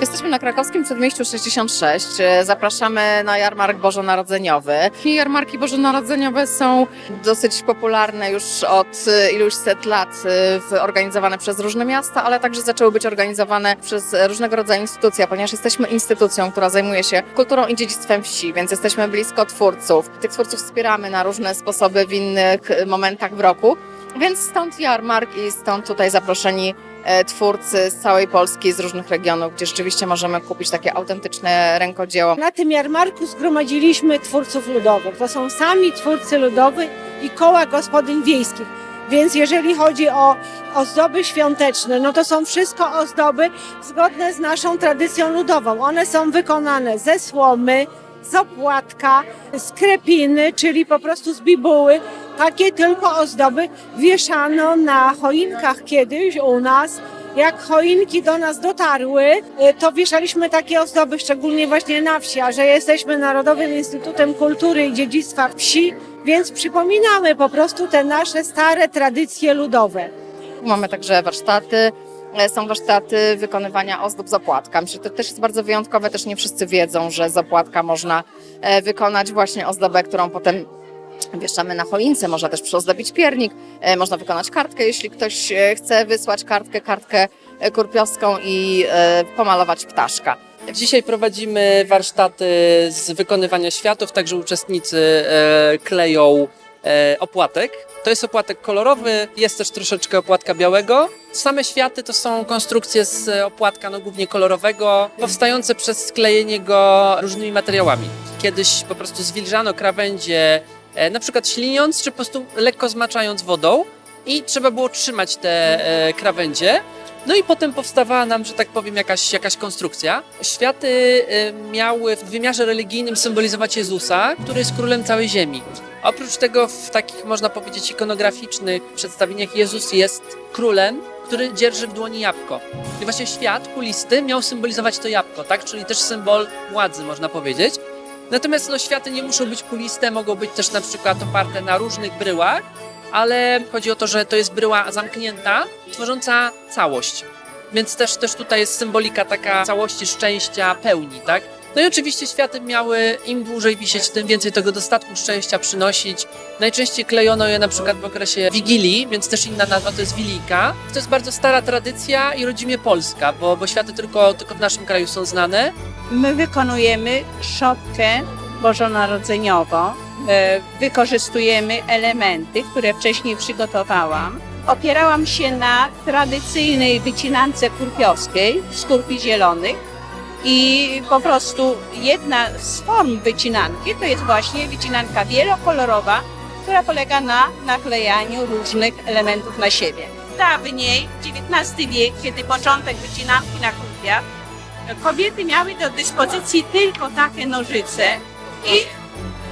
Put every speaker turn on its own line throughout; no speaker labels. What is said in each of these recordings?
Jesteśmy na krakowskim przedmieściu 66. E, Zapraszamy na jarmark bożonarodzeniowy. Jarmarki bożonarodzeniowe są dosyć popularne już od iluś set lat, w- organizowane przez różne miasta, ale także zaczęły być organizowane przez różnego rodzaju instytucje, ponieważ jesteśmy instytucją, która zajmuje się kulturą i dziedzictwem wsi, więc jesteśmy blisko twórców. Tych twórców wspieramy na różne sposoby w innych e, momentach w roku. Więc stąd jarmark i stąd tutaj zaproszeni twórcy z całej Polski, z różnych regionów, gdzie rzeczywiście możemy kupić takie autentyczne rękodzieło.
Na tym jarmarku zgromadziliśmy twórców ludowych. To są sami twórcy ludowi i koła gospodyń wiejskich. Więc jeżeli chodzi o ozdoby świąteczne, no to są wszystko ozdoby zgodne z naszą tradycją ludową. One są wykonane ze słomy, z opłatka, z krepiny, czyli po prostu z bibuły. Takie tylko ozdoby wieszano na choinkach kiedyś u nas jak choinki do nas dotarły, y, to wieszaliśmy takie ozdoby, szczególnie właśnie na wsi, a że jesteśmy Narodowym Instytutem Kultury i Dziedzictwa Wsi, więc przypominamy po prostu te nasze stare tradycje ludowe.
Mamy także warsztaty. e, Są warsztaty wykonywania ozdób z. Myślę, że to też jest bardzo wyjątkowe, też nie wszyscy wiedzą, że z opłatka można e, wykonać właśnie ozdobę, którą potem wieszamy na choince, można też przyozdobić piernik, e, można wykonać kartkę, jeśli ktoś e, chce wysłać kartkę, kartkę e, kurpiowską i pomalować ptaszka.
Dzisiaj prowadzimy warsztaty z wykonywania światów, także uczestnicy kleją opłatek. To jest opłatek kolorowy, jest też troszeczkę opłatka białego. Same światy to są konstrukcje z opłatka, no głównie kolorowego, powstające przez sklejenie go różnymi materiałami. Kiedyś po prostu zwilżano krawędzie, na przykład śliniąc, czy po prostu lekko zmaczając wodą i trzeba było trzymać te e, krawędzie. No i potem powstawała nam, że tak powiem, jakaś, jakaś konstrukcja. Światy y, miały w wymiarze religijnym symbolizować Jezusa, który jest królem całej ziemi. Oprócz tego w takich, można powiedzieć, ikonograficznych przedstawieniach Jezus jest królem, który dzierży w dłoni jabłko. I właśnie świat kulisty miał symbolizować to jabłko, tak? Czyli też symbol władzy, można powiedzieć. Natomiast no, światy nie muszą być kuliste, mogą być też na przykład oparte na różnych bryłach, ale chodzi o to, że to jest bryła zamknięta, tworząca całość. Więc też, też tutaj jest symbolika taka całości szczęścia, pełni, tak? No i oczywiście światy miały im dłużej wisieć, tym więcej tego dostatku szczęścia przynosić. Najczęściej klejono je na przykład w okresie Wigilii, więc też inna nazwa to jest Wilijka. To jest bardzo stara tradycja i rodzimie polska, bo, bo światy tylko, tylko w naszym kraju są znane.
My wykonujemy szopkę bożonarodzeniową. E, Wykorzystujemy elementy, które wcześniej przygotowałam. Opierałam się na tradycyjnej wycinance kurpiowskiej z zielonych i po prostu jedna z form wycinanki to jest właśnie wycinanka wielokolorowa, która polega na naklejaniu różnych elementów na siebie. Dawniej, XIX wiek, kiedy początek wycinanki na kurpiach, kobiety miały do dyspozycji tylko takie nożyce i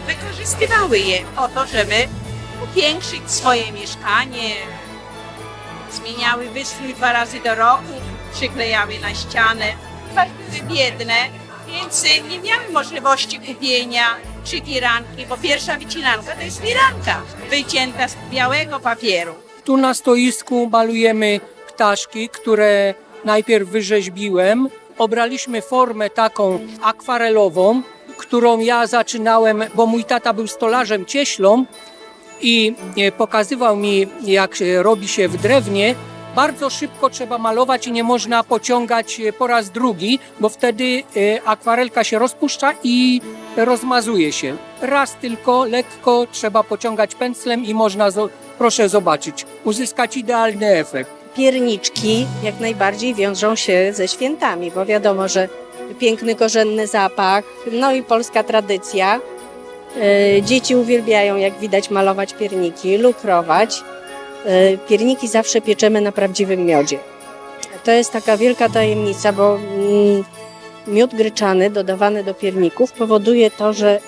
wykorzystywały je po to, żeby upiększyć swoje mieszkanie. Zmieniały wystrój dwa razy do roku, przyklejały na ścianę. Bardzo były biedne, więc nie miały możliwości kupienia czy firanki, bo pierwsza wycinanka to jest firanka wycięta z białego papieru.
Tu na stoisku malujemy ptaszki, które najpierw wyrzeźbiłem. Obraliśmy formę taką akwarelową, którą ja zaczynałem, bo mój tata był stolarzem cieślą i e, pokazywał mi, jak robi się w drewnie. Bardzo szybko trzeba malować i nie można pociągać e, po raz drugi, bo wtedy e, akwarelka się rozpuszcza i rozmazuje się. Raz tylko lekko trzeba pociągać pędzlem i można, proszę zobaczyć, uzyskać idealny efekt.
pierniczki jak najbardziej wiążą się ze świętami, bo wiadomo, że piękny korzenny zapach, no i polska tradycja. E, Dzieci uwielbiają, jak widać, malować pierniki, lukrować. E, Pierniki zawsze pieczemy na prawdziwym miodzie. To jest taka wielka tajemnica, bo mm, miód gryczany dodawany do pierników powoduje to, że e,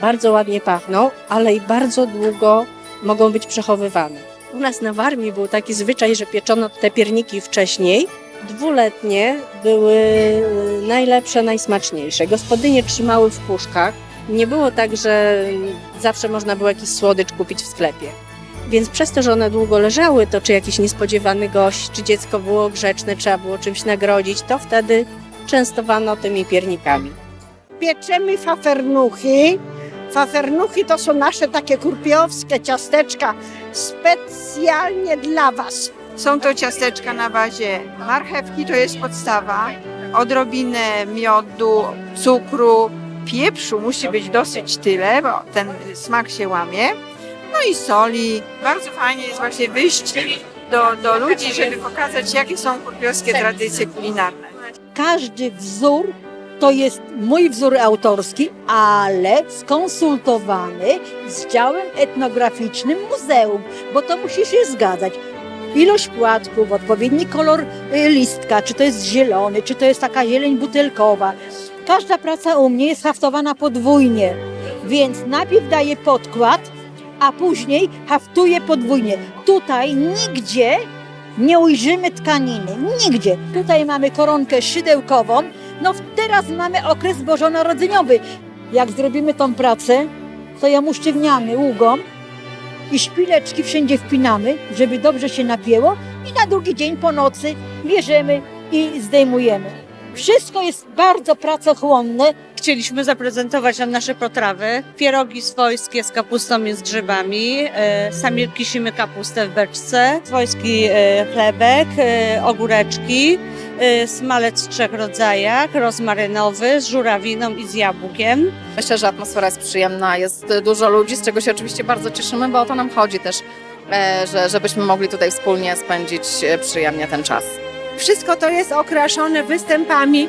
bardzo ładnie pachną, ale i bardzo długo mogą być przechowywane. U nas na Warmii był taki zwyczaj, że pieczono te pierniki wcześniej. Dwuletnie były y, najlepsze, najsmaczniejsze. Gospodynie trzymały w puszkach. Nie było tak, że zawsze można było jakiś słodycz kupić w sklepie. Więc przez to, że one długo leżały, to czy jakiś niespodziewany gość, czy dziecko było grzeczne, trzeba było czymś nagrodzić, to wtedy częstowano tymi piernikami.
Pieczemy fafernuchy. Fafernuchy to są nasze takie kurpiowskie ciasteczka specjalnie dla Was.
Są to ciasteczka na bazie marchewki, to jest podstawa, odrobinę miodu, cukru, pieprzu musi być dosyć tyle, bo ten smak się łamie, no i soli. Bardzo fajnie jest właśnie wyjść do, do ludzi, żeby pokazać, jakie są kurpiowskie tradycje kulinarne.
każdy wzór to jest mój wzór autorski, ale skonsultowany z działem etnograficznym muzeum, bo to musi się zgadzać. Ilość płatków, odpowiedni kolor y, listka, czy to jest zielony, czy to jest taka zieleń butelkowa. Każda praca u mnie jest haftowana podwójnie, więc najpierw daję podkład, a później haftuję podwójnie. Tutaj nigdzie nie ujrzymy tkaniny, nigdzie. Tutaj mamy koronkę szydełkową, no teraz mamy okres bożonarodzeniowy. Jak zrobimy tą pracę, to ją usztywniamy ługą i szpileczki wszędzie wpinamy, żeby dobrze się napięło i na drugi dzień po nocy bierzemy i zdejmujemy. Wszystko jest bardzo pracochłonne,
Chcieliśmy zaprezentować nam nasze potrawy. Pierogi swojskie z kapustą i z grzybami. E, Sami kisimy kapustę w beczce. Swojski e, chlebek, e, ogóreczki, smalec w trzech rodzajach, rozmarynowy z żurawiną i z jabłkiem.
Myślę, że atmosfera jest przyjemna, jest dużo ludzi, z czego się oczywiście bardzo cieszymy, bo o to nam chodzi też, że, żebyśmy mogli tutaj wspólnie spędzić przyjemnie ten czas.
Wszystko to jest okraszone występami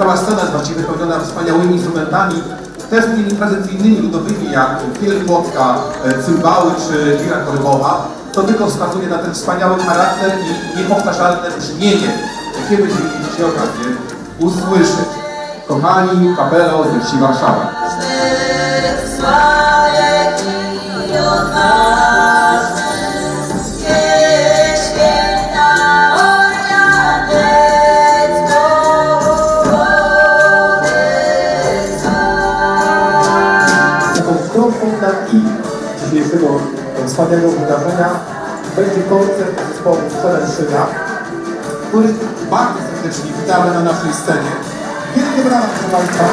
Cała scena jest właściwie wypełniona wspaniałymi instrumentami, też tymi tradycyjnymi ludowymi, jak kielkłotka, e, cymbały czy lira korbowa. To tylko wskazuje na ten wspaniały charakter i niepowtarzalne brzmienie, jakie będziemy mieli okazję usłyszeć. Kochani, kapelo ze wsi Warszawa.
30 wspaniałego wydarzenia będzie koncert zespołu Steleszyna,
który bardzo serdecznie witamy na naszej scenie. Wielkie brawa, proszę Państwa!